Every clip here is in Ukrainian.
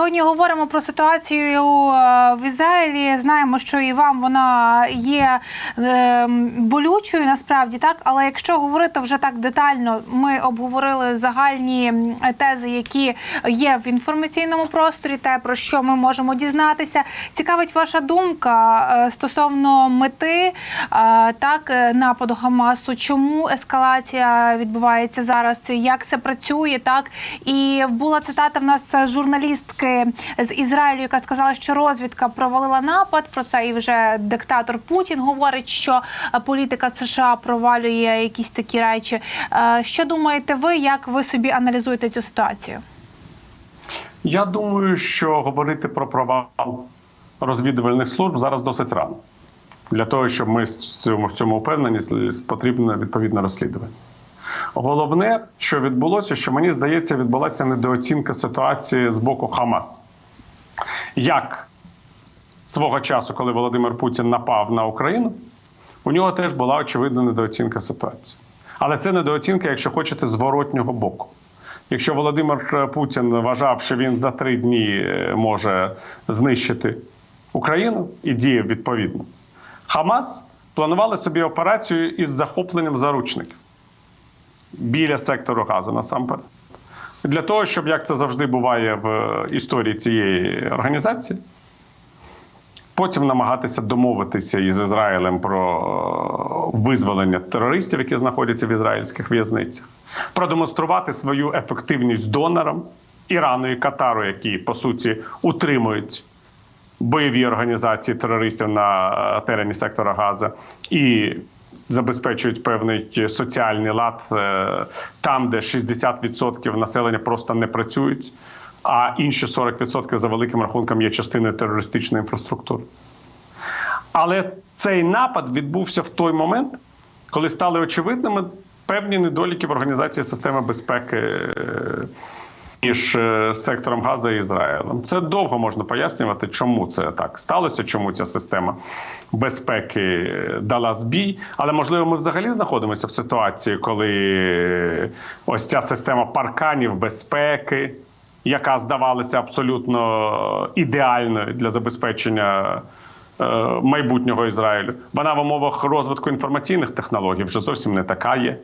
Сьогодні говоримо про ситуацію е, в Ізраїлі. Знаємо, що і вам вона є е, болючою, насправді так. Але якщо говорити вже так детально, ми обговорили загальні тези, які є в інформаційному просторі, те про що ми можемо дізнатися. Цікавить ваша думка е, стосовно мети так нападу Хамасу. Чому ескалація відбувається зараз? Як це працює? Так і була цитата в нас журналістки з Ізраїлю, яка сказала, що розвідка провалила напад. Про це і вже диктатор Путін говорить, що е, політика США провалює якісь такі речі. Е, Що думаєте ви? Як ви собі аналізуєте цю ситуацію? Я думаю, що говорити про провал розвідувальних служб зараз досить рано. Для того, щоб ми в цьому впевнені, потрібно відповідне розслідування. Головне, що відбулося, що мені здається, відбулася недооцінка ситуації з боку Хамас. Як свого часу, коли Володимир Путін напав на Україну, у нього теж була очевидна недооцінка ситуації. Але це недооцінка, якщо хочете, зворотнього боку. Якщо Володимир Путін вважав, що він за три дні е, може знищити Україну і діяв відповідно, Хамас планували собі операцію із захопленням заручників біля сектору Газу насамперед. Для того, щоб як це завжди буває в історії цієї організації, потім намагатися домовитися із Ізраїлем про визволення терористів, які знаходяться в ізраїльських в'язницях, продемонструвати свою ефективність донорам Ірану і Катару, які по суті утримують бойові організації терористів на е, терені сектора Газа і забезпечують певний соціальний лад е, там, де 60% населення просто не працюють, а інші 40% за великим рахунком є частиною терористичної інфраструктури. Але цей напад відбувся в той момент, коли стали очевидними певні недоліки в організації системи безпеки е, між е, сектором Газа і Ізраїлем. Це довго можна пояснювати, чому це так сталося, чому ця система безпеки е, дала збій. Але можливо, ми взагалі знаходимося в ситуації, коли ось ця система парканів безпеки, яка здавалася абсолютно ідеальною для забезпечення. е, Майбутнього Ізраїлю вона в умовах розвитку інформаційних технологій вже зовсім не така є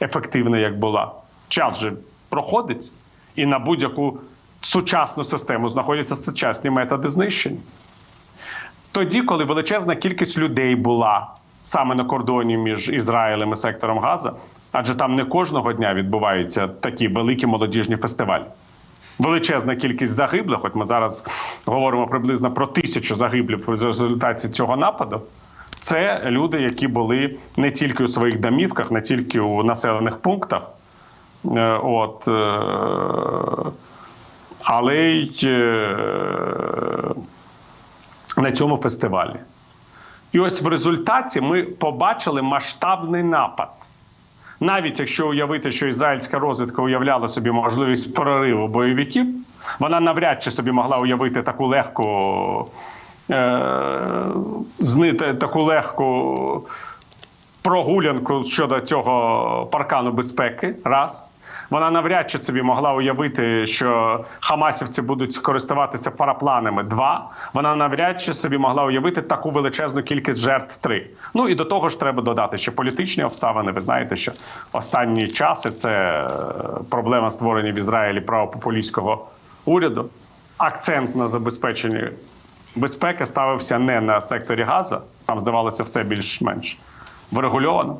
ефективна, як була. Час же проходить, і на будь-яку сучасну систему знаходяться сучасні методи знищення. Тоді, коли величезна кількість людей була саме на кордоні між Ізраїлем і сектором Газа, адже там не кожного дня відбуваються такі великі молодіжні фестивалі. Величезна кількість загиблих, хоч ми зараз говоримо приблизно про тисячу загиблих в результаті цього нападу. Це люди, які були не тільки у своїх домівках, не тільки у населених пунктах, От, е, але й е, на цьому фестивалі. І ось в результаті ми побачили масштабний напад. Навіть якщо уявити, що ізраїльська розвідка уявляла собі можливість прориву бойовиків, вона навряд чи собі могла уявити таку легку, е, знити, таку легку прогулянку щодо цього паркану безпеки. Раз. Вона навряд чи собі могла уявити, що хамасівці будуть користуватися парапланами. Два. Вона навряд чи собі могла уявити таку величезну кількість жертв. Три. Ну і до того ж треба додати, що політичні обставини. Ви знаєте, що останні часи це е, проблема створення в Ізраїлі правопопулістського уряду. Акцент на забезпеченні безпеки ставився не на секторі Газа, там здавалося все більш-менш врегульовано,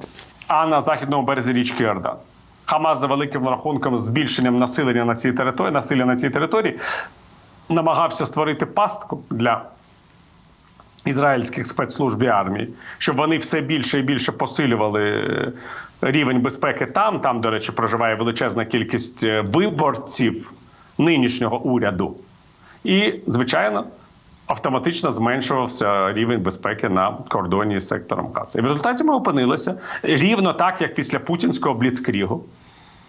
а на західному березі річки Йордан. Хамас за великим рахунком збільшенням населення на цій території, насилля на цій території, намагався створити пастку для ізраїльських спецслужб і армії, щоб вони все більше і більше посилювали е, рівень безпеки там. Там, до речі, проживає величезна кількість е, виборців нинішнього уряду. І, звичайно, автоматично зменшувався рівень безпеки на кордоні з сектором Газа. І в результаті ми опинилися рівно так, як після путінського бліцкрігу,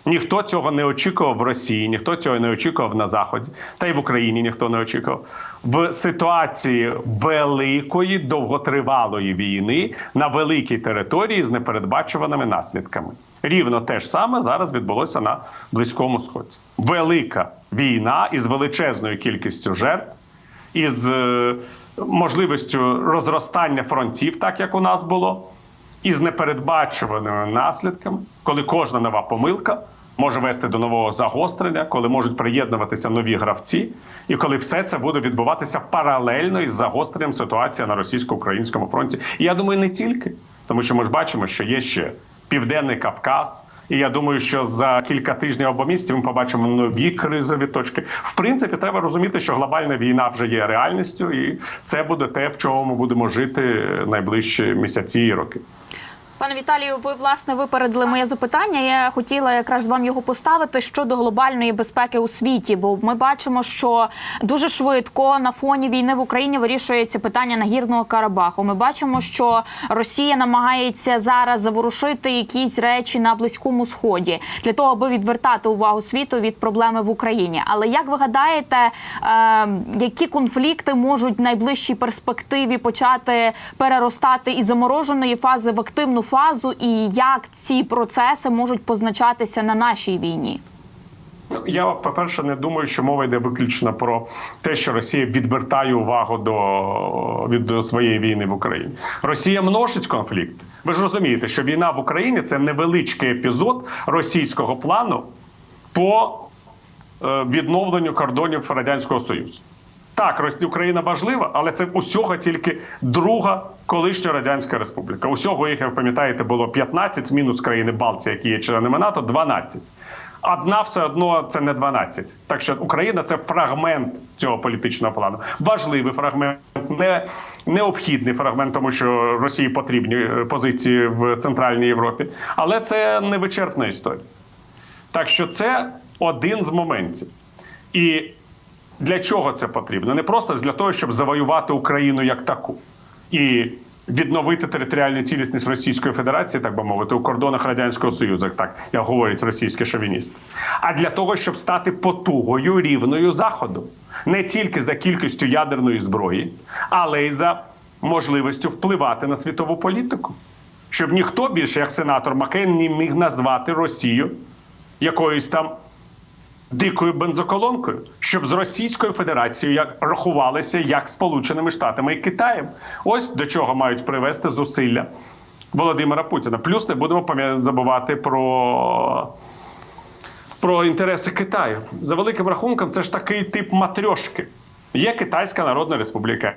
Ніхто цього не очікував в Росії, ніхто цього не очікував на Заході, та й в Україні ніхто не очікував. В ситуації великої довготривалої війни на великій території з непередбачуваними наслідками. Рівно те ж саме зараз відбулося на Близькому Сході. Велика війна із величезною кількістю жертв, із е, можливістю розростання фронтів, так як у нас було, і з непередбачуваними наслідками, коли кожна нова помилка може вести до нового загострення, коли можуть приєднуватися нові гравці, і коли все це буде відбуватися паралельно із загостренням ситуації на російсько-українському фронті. І я думаю, не тільки, тому що ми ж бачимо, що є ще Південний Кавказ. І я думаю, що за кілька тижнів або місяців ми побачимо нові кризові точки. В принципі, треба розуміти, що глобальна війна вже є реальністю, і це буде те, в чому ми будемо жити найближчі місяці і роки. Пане Віталію, ви власне випередили моє запитання. Я хотіла якраз вам його поставити щодо глобальної безпеки у світі, бо ми бачимо, що дуже швидко на фоні війни в Україні вирішується питання нагірного Карабаху. Ми бачимо, що Росія намагається зараз заворушити якісь речі на близькому сході для того, аби відвертати увагу світу від проблеми в Україні. Але як ви гадаєте, е, які конфлікти можуть в найближчій перспективі почати переростати із замороженої фази в активну фазу, і як ці процеси можуть позначатися на нашій війні? Я, по-перше, не думаю, що мова йде виключно про те, що Росія відвертає увагу до від до своєї війни в Україні. Росія множить конфлікт. Ви ж розумієте, що війна в Україні це невеличкий епізод російського плану по е, відновленню кордонів Радянського Союзу. Так, Україна важлива, але це усього тільки друга колишня радянська республіка. Усього їх, як ви пам'ятаєте, було 15, мінус країни Балтії, які є членами НАТО, 12. Одна все одно це не 12. Так що Україна це фрагмент цього політичного плану. Важливий фрагмент, не необхідний фрагмент, тому що Росії потрібні е, позиції в Центральній Європі, але це не вичерпна історія. Так що це один з моментів. І для чого це потрібно? Не просто для того, щоб завоювати Україну як таку і відновити територіальну цілісність Російської Федерації, так би мовити, у кордонах Радянського Союзу, так як говорять російські шовіністи, а для того, щоб стати потугою рівною Заходу, не тільки за кількістю ядерної зброї, але й за можливістю впливати на світову політику. Щоб ніхто більше, як сенатор Макен, не міг назвати Росію якоюсь там дикою бензоколонкою, щоб з Російською Федерацією як рахувалися як Сполученими Штатами і Китаєм. Ось до чого мають привести зусилля Володимира Путіна. Плюс не будемо забувати про. Про інтереси Китаю за великим рахунком, це ж такий тип матрьошки. Є Китайська Народна Республіка,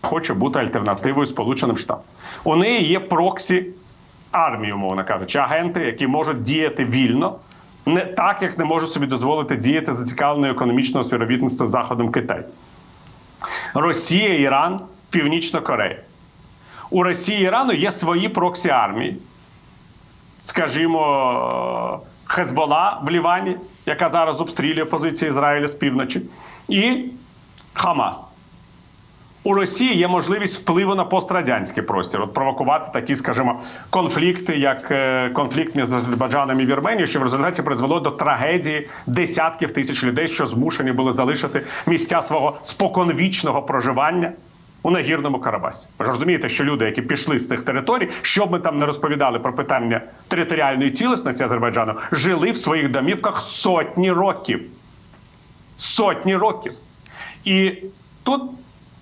хоче бути альтернативою Сполученим Штатам. У неї є проксі армії, умовно кажучи, агенти, які можуть діяти вільно, не так, як не може собі дозволити діяти зацікавленою економічного співробітництва з Заходом Китай. Росія, Іран, Північна Корея. У Росії Ірану є свої проксі армії. Скажімо, Хезбола в Лівані, яка зараз обстрілює позиції Ізраїля з півночі, і Хамас. У Росії є можливість впливу на пострадянський простір, от провокувати такі, скажімо, конфлікти, як е, конфлікт між Азербайджаном і Вірменією, що в результаті призвело до трагедії десятків тисяч людей, що змушені були залишити місця свого споконвічного проживання. У нагірному Карабасі. Ви ж розумієте, що люди, які пішли з цих територій, що б ми там не розповідали про питання територіальної цілісності Азербайджану, жили в своїх домівках сотні років. Сотні років. І тут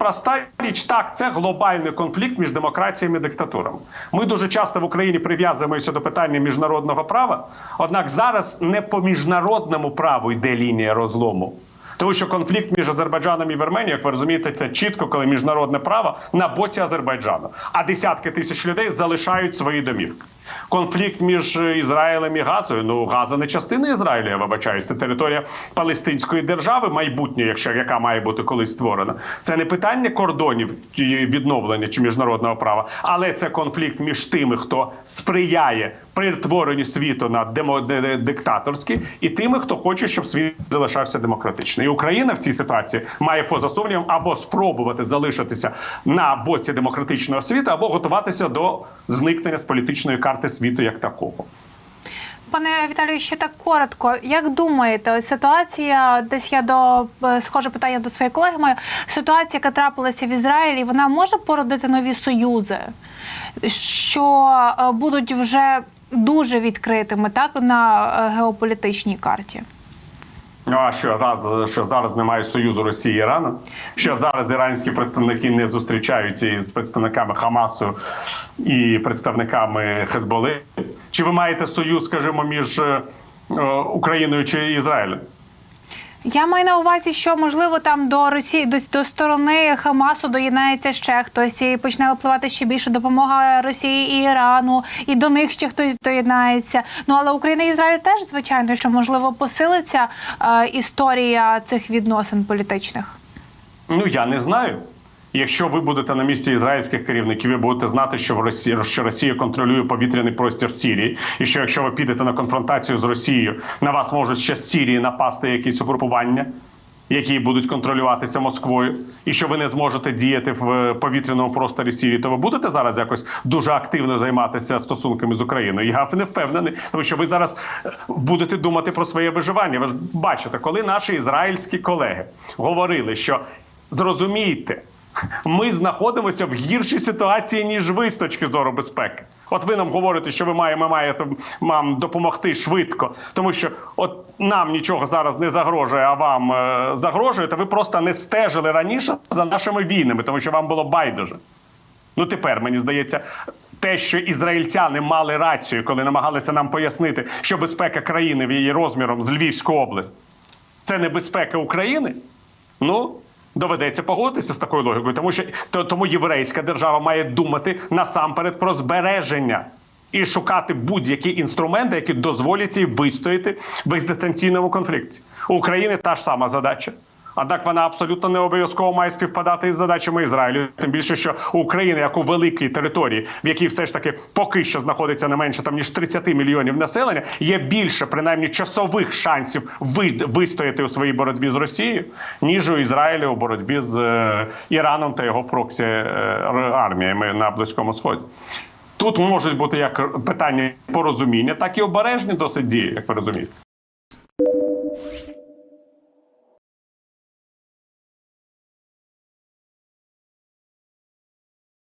проста річ, так, це глобальний конфлікт між демократіями і диктатурами. Ми дуже часто в Україні прив'язуємося до питання міжнародного права, однак зараз не по міжнародному праву йде лінія розлому. Тому що конфлікт між Азербайджаном і Вірменією, як ви розумієте, це чітко, коли міжнародне право на боці Азербайджану, а десятки тисяч людей залишають свої домівки. Конфлікт між Ізраїлем і Газою. Ну Газа не частина Ізраїля, я вибачаюсь. Це територія Палестинської держави, майбутнє, якщо яка має бути колись створена. Це не питання кордонів відновлення чи міжнародного права, але це конфлікт між тими, хто сприяє перетворенню світу на демо де- де- диктаторський, і тими, хто хоче, щоб світ залишався демократичним. І Україна в цій ситуації має поза сумнівом або спробувати залишитися на боці демократичного світу, або готуватися до зникнення з політичної карти світу як такого. пане Віталію, ще так коротко. Як думаєте, ситуація, десь я до е, схоже питання до своєї колеги маю. Ситуація, яка трапилася в Ізраїлі, вона може породити нові союзи, що е, будуть вже дуже відкритими, так на е, геополітичній карті? А що раз що зараз немає союзу Росії і Ірану? Що зараз іранські представники не зустрічаються із представниками Хамасу і представниками Хезболи? Чи ви маєте союз, скажімо, між е, Україною чи Ізраїлем? Я маю на увазі, що можливо там до Росії до, до сторони Хамасу доєднається ще хтось і почне впливати ще більше допомога Росії і Ірану, і до них ще хтось доєднається. Ну але Україна і Ізраїль теж звичайно, що можливо посилиться е, історія цих відносин політичних. Ну я не знаю. Якщо ви будете на місці ізраїльських керівників, ви будете знати, що в Росії що Росія контролює повітряний простір Сірії, і що якщо ви підете на конфронтацію з Росією, на вас можуть ще з Сірії напасти якісь угрупування, які будуть контролюватися Москвою, і що ви не зможете діяти в е, повітряному просторі Сірії, то ви будете зараз якось дуже активно займатися стосунками з Україною. Я не впевнений, тому що ви зараз е, будете думати про своє виживання. Ви ж бачите, коли наші ізраїльські колеги говорили, що зрозумійте. Ми знаходимося в гіршій ситуації ніж ви з точки зору безпеки. От ви нам говорите, що ви маєте, маєте нам допомогти швидко, тому що от нам нічого зараз не загрожує, а вам е, загрожує. То ви просто не стежили раніше за нашими війнами, тому що вам було байдуже. Ну тепер мені здається, те, що ізраїльтяни мали рацію, коли намагалися нам пояснити, що безпека країни в її розміром з Львівську область це не безпека України. Ну доведеться погодитися з такою логікою, тому що то- тому єврейська держава має думати насамперед про збереження. І шукати будь-які інструменти, які дозволять їй вистояти в екзистенційному конфлікті. У України та ж сама задача. Однак вона абсолютно не обов'язково має співпадати із задачами Ізраїлю. Тим більше, що у України, як у великій території, в якій все ж таки поки що знаходиться не менше там ніж 30 мільйонів населення, є більше принаймні часових шансів ви- вистояти у своїй боротьбі з Росією, ніж у Ізраїлі у боротьбі з е, Іраном та його проксі е, арміями на близькому сході. Тут можуть бути як питання порозуміння, так і обережні досить дії, як ви розумієте.